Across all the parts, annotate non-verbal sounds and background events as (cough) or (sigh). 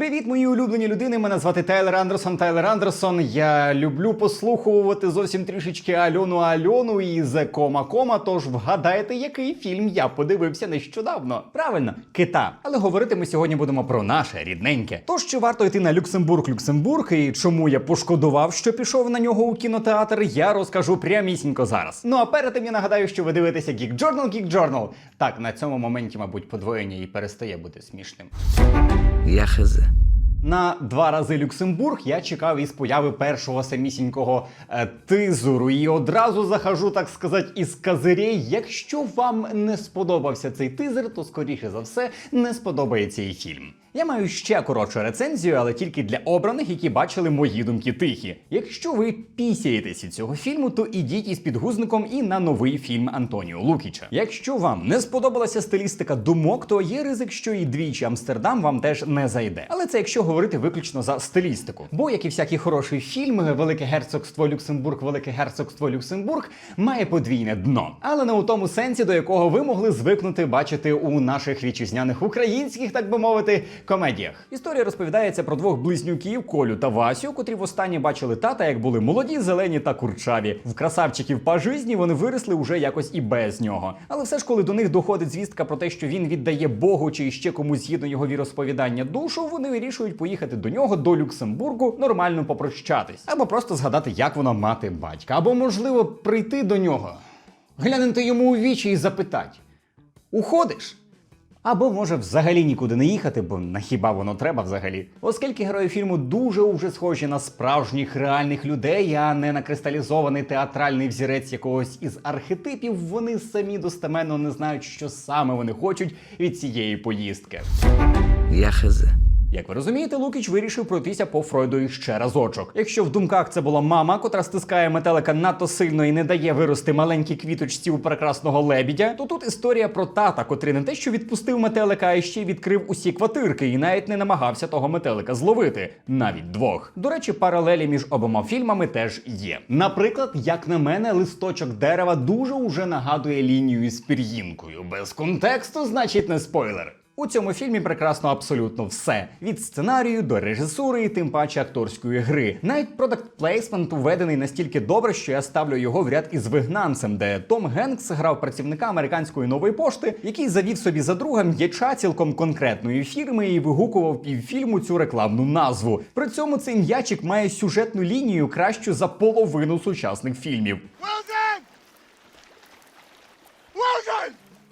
Привіт, мої улюблені людини. Мене звати Тайлер Андерсон. Тайлер Андерсон. Я люблю послуховувати зовсім трішечки Альону Альону із Кома Кома. Тож вгадайте, який фільм я подивився нещодавно. Правильно, кита. Але говорити ми сьогодні будемо про наше рідненьке. Тож чи варто йти на Люксембург, Люксембург, і чому я пошкодував, що пішов на нього у кінотеатр, я розкажу прямісінько зараз. Ну а перед тим я нагадаю, що ви дивитеся Geek Journal, Geek Journal. Так, на цьому моменті, мабуть, подвоєння і перестає бути смішним. Я хз. На два рази Люксембург я чекав із появи першого самісінького е, тизуру. І одразу захожу, так сказати, із казирей. Якщо вам не сподобався цей тизер, то скоріше за все не сподобається і фільм. Я маю ще коротшу рецензію, але тільки для обраних, які бачили мої думки тихі. Якщо ви пісяєтеся цього фільму, то ідіть із підгузником і на новий фільм Антоніо Лукіча. Якщо вам не сподобалася стилістика думок, то є ризик, що і двічі Амстердам вам теж не зайде. Але це якщо говорити виключно за стилістику. Бо як і всякий хороший фільм, Велике герцогство Люксембург, Велике герцогство Люксембург має подвійне дно, але не у тому сенсі, до якого ви могли звикнути бачити у наших вітчизняних українських, так би мовити, комедіях. Історія розповідається про двох близнюків Колю та Васю, котрі востаннє бачили тата, як були молоді, зелені та курчаві. В красавчиків по житті вони виросли уже якось і без нього. Але все ж, коли до них доходить звістка про те, що він віддає Богу чи ще комусь згідно його віросповідання душу, вони вирішують поїхати до нього до Люксембургу, нормально попрощатись, або просто згадати, як воно мати батька, або можливо прийти до нього, глянути йому у вічі і запитати: Уходиш? Або може взагалі нікуди не їхати, бо на хіба воно треба взагалі? Оскільки герої фільму дуже уже схожі на справжніх реальних людей, а не на кристалізований театральний взірець якогось із архетипів, вони самі достеменно не знають, що саме вони хочуть від цієї поїздки. Я хз. Як ви розумієте, Лукіч вирішив пройтися по Фройду ще разочок. Якщо в думках це була мама, котра стискає метелика надто сильно і не дає вирости маленькій квіточці у прекрасного лебідя, то тут історія про тата, котрий не те, що відпустив метелика, а ще й відкрив усі квартирки і навіть не намагався того метелика зловити, навіть двох. До речі, паралелі між обома фільмами теж є. Наприклад, як на мене, листочок дерева дуже уже нагадує лінію з пір'їнкою. Без контексту, значить, не спойлер. У цьому фільмі прекрасно абсолютно все: від сценарію до режисури і тим паче акторської гри. Навіть продакт плейсмент уведений настільки добре, що я ставлю його в ряд із вигнанцем, де Том Генкс грав працівника американської нової пошти, який завів собі за друга м'яча цілком конкретної фірми і вигукував півфільму цю рекламну назву. При цьому цей м'ячик має сюжетну лінію кращу за половину сучасних фільмів. Wilson!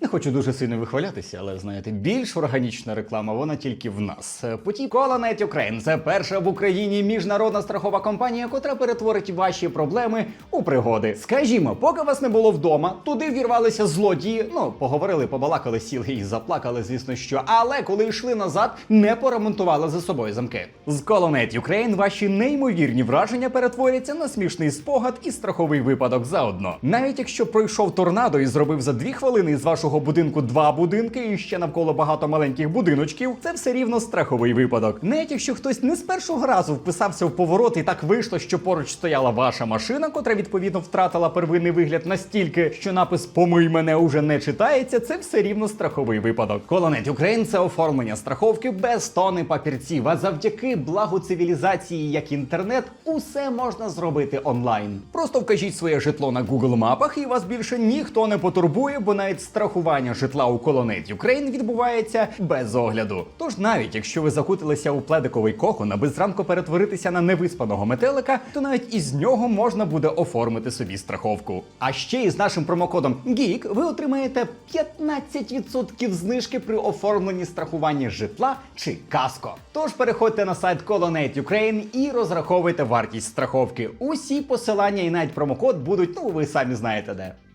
Не хочу дуже сильно вихвалятися, але знаєте, більш органічна реклама вона тільки в нас. Потік Colonnade Ukraine – це перша в Україні міжнародна страхова компанія, котра перетворить ваші проблеми у пригоди. Скажімо, поки вас не було вдома, туди вірвалися злодії. Ну, поговорили, побалакали, сіли і заплакали, звісно, що. Але коли йшли назад, не поремонтували за собою замки. З Colonnade Ukraine ваші неймовірні враження перетворяться на смішний спогад і страховий випадок заодно. Навіть якщо пройшов торнадо і зробив за дві хвилини з вашого будинку два будинки і ще навколо багато маленьких будиночків, це все рівно страховий випадок. Навіть якщо хтось не з першого разу вписався в поворот і так вийшло, що поруч стояла ваша машина, котра відповідно втратила первинний вигляд настільки, що напис Помий мене уже не читається, це все рівно страховий випадок. Colonnade Ukraine – це оформлення страховки без тони папірців. А завдяки благу цивілізації, як інтернет, усе можна зробити онлайн. Просто вкажіть своє житло на Google мапах, і вас більше ніхто не потурбує, бо навіть страхування житла у Colonnade Ukraine відбувається без огляду. Тож навіть якщо ви закутилися у пледиковий кокон, аби зранку перетворитися на невиспаного метелика, то навіть із нього можна буде оформити собі страховку. А ще із нашим промокодом GEEK ви отримаєте 15% знижки при оформленні страхування житла чи каско. Тож переходьте на сайт Colonnade Ukraine і розраховуйте вартість страховки. Усі посилання і навіть промокод будуть, ну ви самі знаєте де.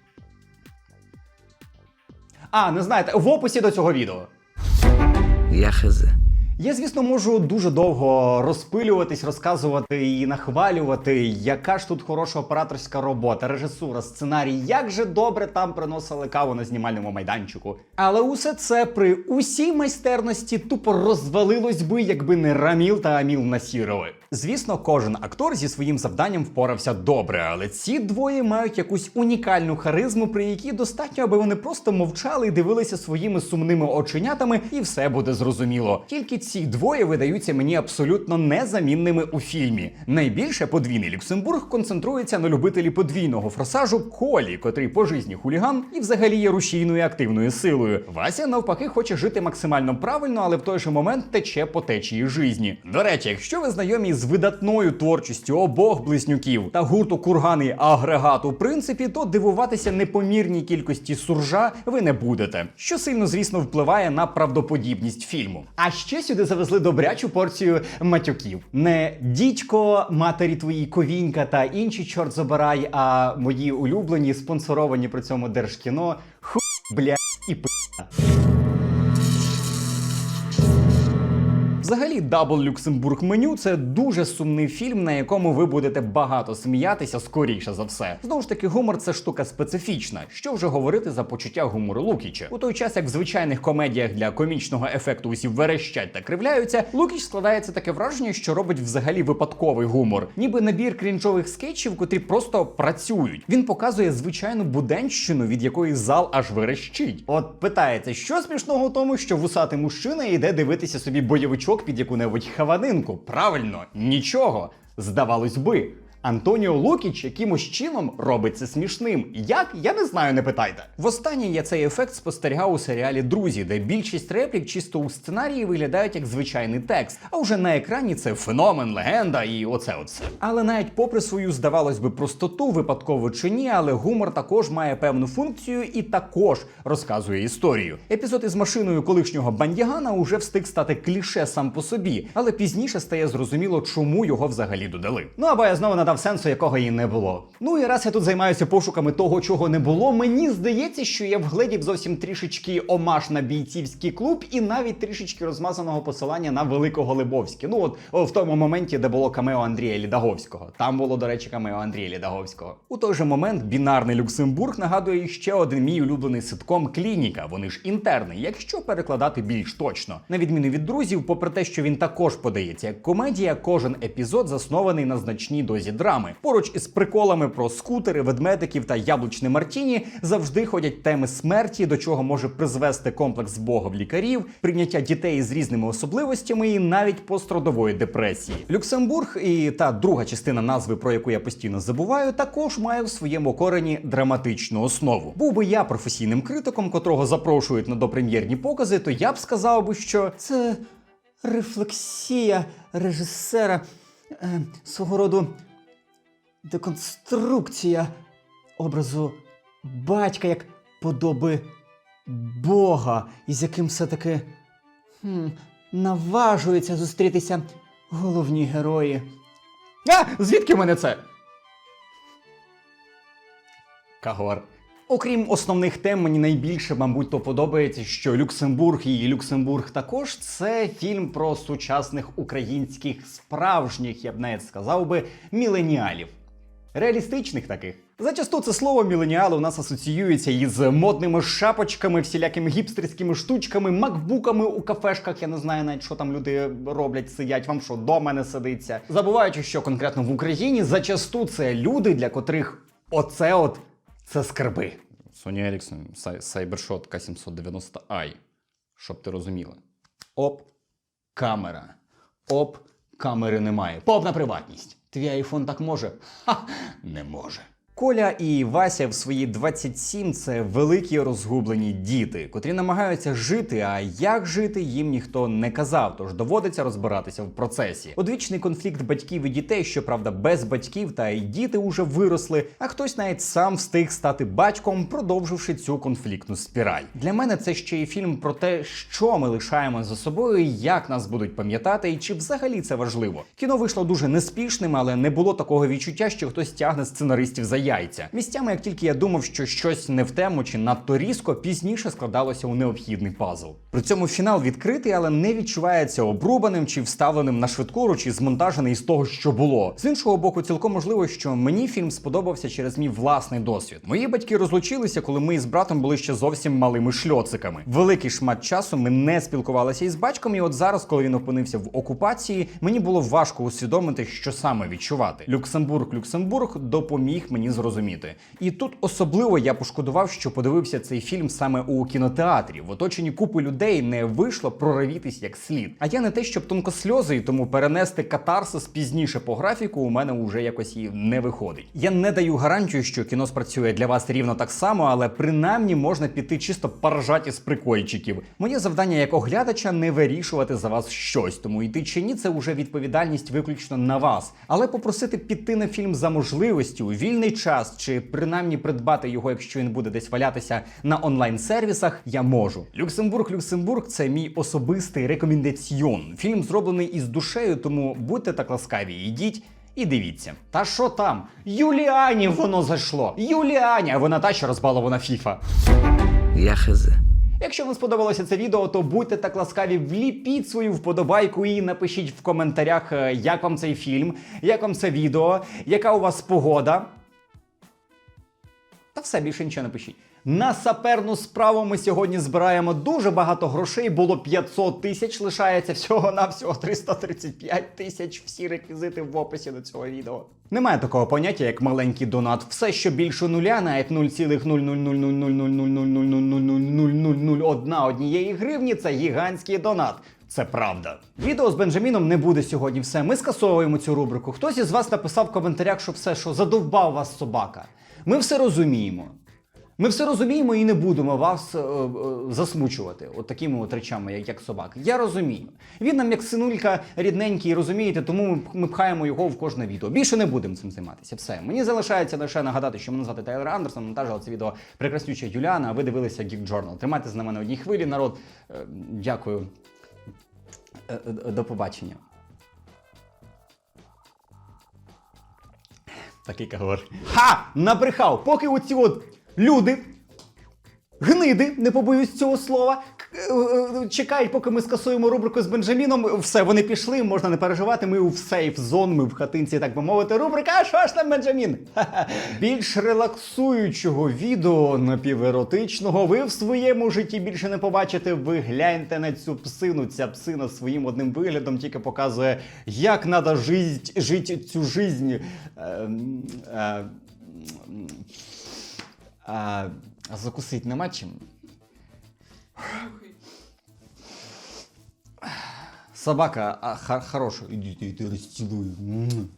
А, не знаєте, в описі до цього відео. Я хз. Я, звісно, можу дуже довго розпилюватись, розказувати і нахвалювати, яка ж тут хороша операторська робота, режисура, сценарій, як же добре там приносили каву на знімальному майданчику. Але усе це при усій майстерності тупо розвалилось би, якби не Раміл та Аміл Насірови. Звісно, кожен актор зі своїм завданням впорався добре, але ці двоє мають якусь унікальну харизму, при якій достатньо, аби вони просто мовчали і дивилися своїми сумними оченятами, і все буде зрозуміло. Тільки ці ці двоє видаються мені абсолютно незамінними у фільмі. Найбільше подвійний Люксембург концентрується на любителі подвійного форсажу Колі, котрий по житті хуліган і взагалі є рушійною активною силою. Вася навпаки хоче жити максимально правильно, але в той же момент тече по течії житті. До речі, якщо ви знайомі з видатною творчістю обох близнюків та гурту кургани агрегат у принципі, то дивуватися непомірній кількості суржа ви не будете, що сильно, звісно, впливає на правдоподібність фільму. А ще сюди завезли добрячу порцію матюків. Не дідько, матері твої ковінька та інші чорт забирай, а мої улюблені, спонсоровані при цьому держкіно, ху, бля і п. Взагалі, Дабл Люксембург меню це дуже сумний фільм, на якому ви будете багато сміятися скоріше за все. Знову ж таки, гумор це штука специфічна. Що вже говорити за почуття гумору Лукіча? У той час, як в звичайних комедіях для комічного ефекту усі верещать та кривляються, Лукіч складається таке враження, що робить взагалі випадковий гумор, ніби набір крінжових скетчів, котрі просто працюють. Він показує звичайну буденщину, від якої зал аж верещить. От питається, що смішного в тому, що вусатий мужчина йде дивитися собі бойовичок під яку-небудь хаванинку. Правильно, нічого. Здавалось би. Антоніо Лукіч якимось чином робить це смішним. Як? Я не знаю, не питайте. Востаннє я цей ефект спостерігав у серіалі Друзі, де більшість реплік чисто у сценарії виглядають як звичайний текст, а вже на екрані це феномен, легенда і оце оце. Але навіть попри свою, здавалось би, простоту, випадково чи ні, але гумор також має певну функцію і також розказує історію. Епізод із машиною колишнього бандягана уже встиг стати кліше сам по собі, але пізніше стає зрозуміло, чому його взагалі додали. Ну або я знову надав сенсу, якого і не було. Ну і раз я тут займаюся пошуками того, чого не було, мені здається, що я вгледів зовсім трішечки омаж на бійцівський клуб і навіть трішечки розмазаного посилання на Великого Лебовське. Ну от в тому моменті, де було камео Андрія Лідаговського. Там було, до речі, камео Андрія Лідаговського. У той же момент бінарний Люксембург нагадує ще один мій улюблений ситком Клініка. Вони ж інтерни, якщо перекладати більш точно. На відміну від друзів, попри те, що він також подається як комедія, кожен епізод заснований на значній дозі драми. Поруч із приколами про скутери, ведмедиків та яблучне Мартіні завжди ходять теми смерті, до чого може призвести комплекс богов лікарів, прийняття дітей з різними особливостями і навіть пострадової депресії. Люксембург і та друга частина назви, про яку я постійно забуваю, також має в своєму корені драматичну основу. Був би я професійним критиком, котрого запрошують на допрем'єрні покази, то я б сказав би, що це рефлексія режисера е, свого роду деконструкція образу батька як подоби Бога, із яким все-таки хм, наважуються зустрітися головні герої. А! Звідки в мене це? Кагор. Окрім основних тем, мені найбільше, мабуть, то подобається, що Люксембург і Люксембург також це фільм про сучасних українських справжніх, я б навіть сказав би, міленіалів. Реалістичних таких. Зачасту це слово міленіал у нас асоціюється із модними шапочками, всілякими гіпстерськими штучками, макбуками у кафешках. Я не знаю навіть, що там люди роблять, сидять, вам що дома не сидиться. Забуваючи, що конкретно в Україні зачасту це люди, для котрих оце от це скарби. Sony Ericsson Cybershot K790i. Щоб ти розуміла. Оп, камера. Оп, камери немає. Повна приватність. Твій айфон так може? Ха, не може. Коля і Вася в свої 27 – це великі розгублені діти, котрі намагаються жити. А як жити їм ніхто не казав, тож доводиться розбиратися в процесі. Одвічний конфлікт батьків і дітей, щоправда, без батьків, та й діти уже виросли. А хтось навіть сам встиг стати батьком, продовживши цю конфліктну спіраль. Для мене це ще й фільм про те, що ми лишаємо за собою, як нас будуть пам'ятати, і чи взагалі це важливо. Кіно вийшло дуже неспішним, але не було такого відчуття, що хтось тягне сценаристів за яйця. Місцями, як тільки я думав, що щось не в тему чи надто різко, пізніше складалося у необхідний пазл. При цьому фінал відкритий, але не відчувається обрубаним чи вставленим на швидкору, чи змонтажений з того, що було. З іншого боку, цілком можливо, що мені фільм сподобався через мій власний досвід. Мої батьки розлучилися, коли ми із братом були ще зовсім малими шльоциками. Великий шмат часу ми не спілкувалися із батьком, і от зараз, коли він опинився в окупації, мені було важко усвідомити, що саме відчувати. Люксембург, Люксембург допоміг мені зробити зрозуміти. І тут особливо я пошкодував, що подивився цей фільм саме у кінотеатрі. В оточенні купи людей не вийшло проривітись як слід. А я не те, щоб тонкосльози, і тому перенести катарсис пізніше по графіку у мене вже якось і не виходить. Я не даю гарантію, що кіно спрацює для вас рівно так само, але принаймні можна піти чисто поржати з прикольчиків. Моє завдання як оглядача не вирішувати за вас щось, тому йти чи ні, це вже відповідальність виключно на вас. Але попросити піти на фільм за можливості вільний час, чи принаймні придбати його, якщо він буде десь валятися на онлайн-сервісах, я можу. Люксембург, Люксембург це мій особистий рекомендаціон. Фільм зроблений із душею, тому будьте так ласкаві, йдіть. І дивіться. Та що там? Юліані воно зайшло. Юліані, а вона та що розбалована фіфа. Я хз. Якщо вам сподобалося це відео, то будьте так ласкаві, вліпіть свою вподобайку і напишіть в коментарях, е, як вам цей фільм, як вам це відео, яка у вас погода. Та все більше нічого не пишіть. На саперну справу ми сьогодні збираємо дуже багато грошей. Було 500 тисяч, лишається всього на всього 335 тисяч. Всі реквізити в описі до цього відео. Немає такого поняття, як маленький донат. Все, що більше нуля, навіть 0,0000000000001 однієї гривні, це гігантський донат. Це правда. Відео з Бенджаміном не буде сьогодні. Все. Ми скасовуємо цю рубрику. Хтось із вас написав в коментарях, що все, що задовбав вас собака. Ми все розуміємо. Ми все розуміємо і не будемо вас е, е, засмучувати от такими от речами, як, як собаки. Я розумію. Він нам як синулька рідненький, розумієте, тому ми, ми пхаємо його в кожне відео. Більше не будемо цим займатися. Все. Мені залишається лише нагадати, що мене звати Тайлер Андерсон, монтажила це відео прекраснюча Юліана, а ви дивилися Geek Journal. Тримайтеся на мене одній хвилі, народ. Е, Дякую. Е, е, До побачення. Такий кагор. Ха! Набрехав! Поки оці от люди, гниди, не побоюсь цього слова, чекають, поки ми скасуємо рубрику з Бенджаміном. Все, вони пішли, можна не переживати. Ми у сейф зон, ми в хатинці, так би мовити. Рубрика, а що ж там Бенджамін? (laughs) Більш релаксуючого відео напіверотичного ви в своєму житті більше не побачите. Ви гляньте на цю псину. Ця псина своїм одним виглядом тільки показує, як треба жити, жити цю жизнь. Е, е, а, а закусить нема чим? Собака а, ха- ты это. М.